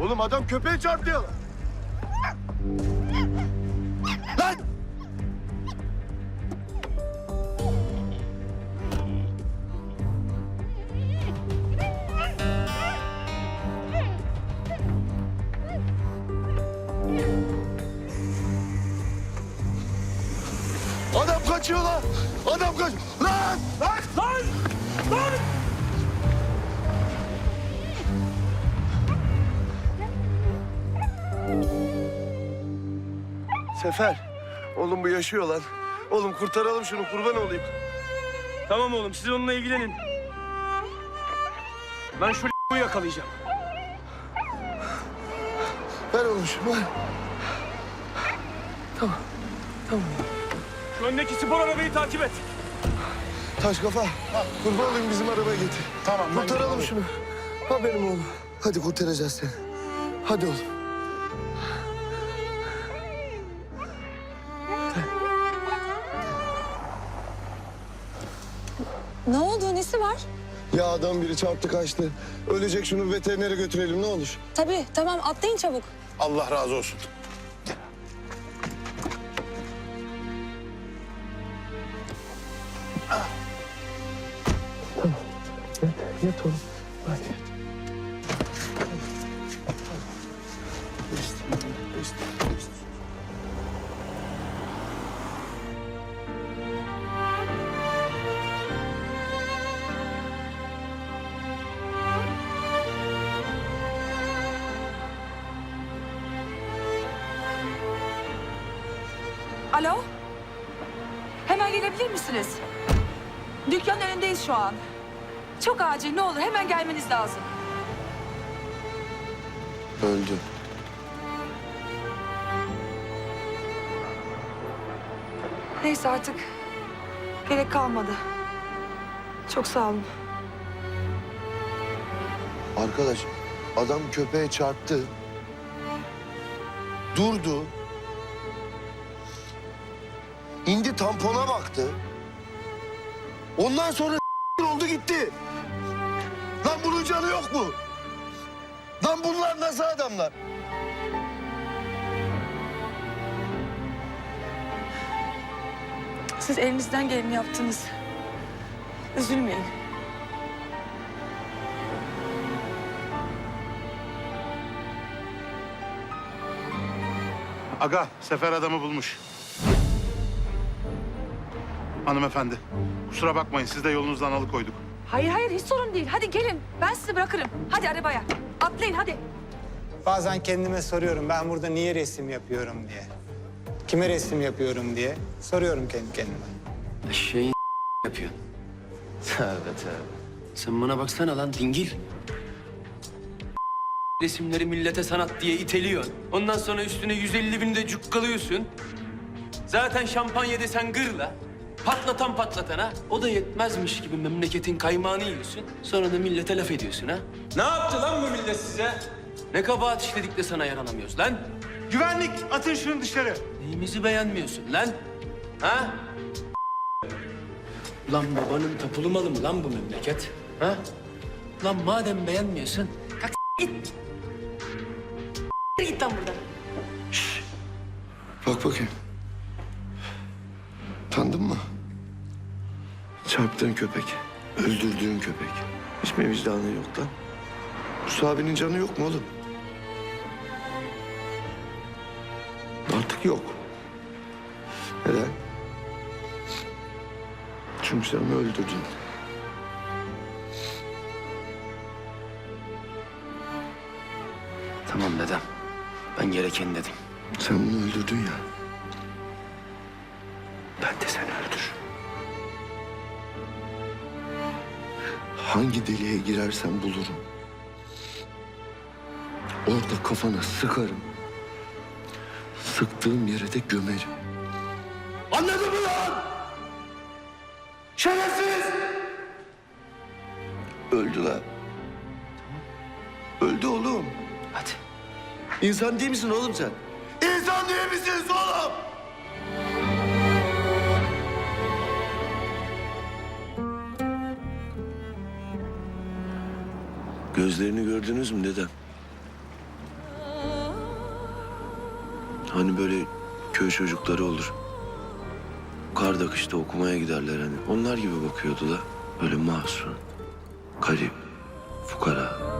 Oğlum adam köpeğe çarptı ya. Lan! Adam kaçıyor lan! Adam kaç... Lan! Lan! Lan! Lan! Sefer, oğlum bu yaşıyor lan. Oğlum kurtaralım şunu, kurban olayım. Tamam oğlum siz onunla ilgilenin. Ben şu yakalayacağım. Ver oğlum şunu, ver. Şu öndeki spor arabayı takip et. Taş kafa, kurban olayım bizim arabaya getir. Tamam, Kurtaralım şunu. Ha benim oğlum. Hadi kurtaracağız seni. Hadi oğlum. Ne oldu? Nesi var? Ya adam biri çarptı kaçtı. Ölecek şunu veterinere götürelim ne olur. Tabii tamam atlayın çabuk. Allah razı olsun. Yat oğlum. Alo? Hemen gelebilir misiniz? Dükkanın önündeyiz şu an. Çok acil ne olur hemen gelmeniz lazım. Öldü. Neyse artık gerek kalmadı. Çok sağ olun. Arkadaş, adam köpeğe çarptı. Durdu. İndi tampona baktı. Ondan sonra oldu gitti. Lan bunun canı yok mu? Lan bunlar nasıl adamlar? Siz elinizden geleni yaptınız. Üzülmeyin. Aga, sefer adamı bulmuş. Hanımefendi, kusura bakmayın siz de yolunuzdan alıkoyduk. Hayır hayır hiç sorun değil. Hadi gelin ben sizi bırakırım. Hadi arabaya. Atlayın hadi. Bazen kendime soruyorum ben burada niye resim yapıyorum diye. Kime resim yapıyorum diye soruyorum kendi kendime. Şeyin yapıyorsun. Tövbe tövbe. Sen bana baksana lan dingil. Resimleri millete sanat diye iteliyorsun. Ondan sonra üstüne 150 bin de cukkalıyorsun. Zaten şampanya desen gırla. Patlatan patlatana. O da yetmezmiş gibi memleketin kaymağını yiyorsun. Sonra da millete laf ediyorsun ha. Ne yaptı lan bu millet size? Ne kabahat işledik de sana yaranamıyoruz lan? Güvenlik, atın şunu dışarı. Neyimizi beğenmiyorsun lan? Ha? Lan babanın tapulu malı mı lan bu memleket? Ha? Lan madem beğenmiyorsun, kalk git. Git lan buradan. Bak bakayım. Tanıdın mı? Çarptığın köpek, öldürdüğün köpek. Hiç mi vicdanı yok lan? Musa abinin canı yok mu oğlum? Artık yok. Neden? Çünkü sen onu öldürdün. Tamam dedem. Ben gerekeni dedim. Sen bunu öldürdün ya. Hangi deliğe girersen bulurum. Orada kafana sıkarım. Sıktığım yere de gömerim. Anladın mı lan? Şerefsiz! Öldü lan. Öldü oğlum. Hadi. İnsan değil misin oğlum sen? İnsan değil misiniz oğlum? Gözlerini gördünüz mü dedem? Hani böyle köy çocukları olur. Karda kışta okumaya giderler hani. Onlar gibi bakıyordu da. Böyle masum, garip, fukara.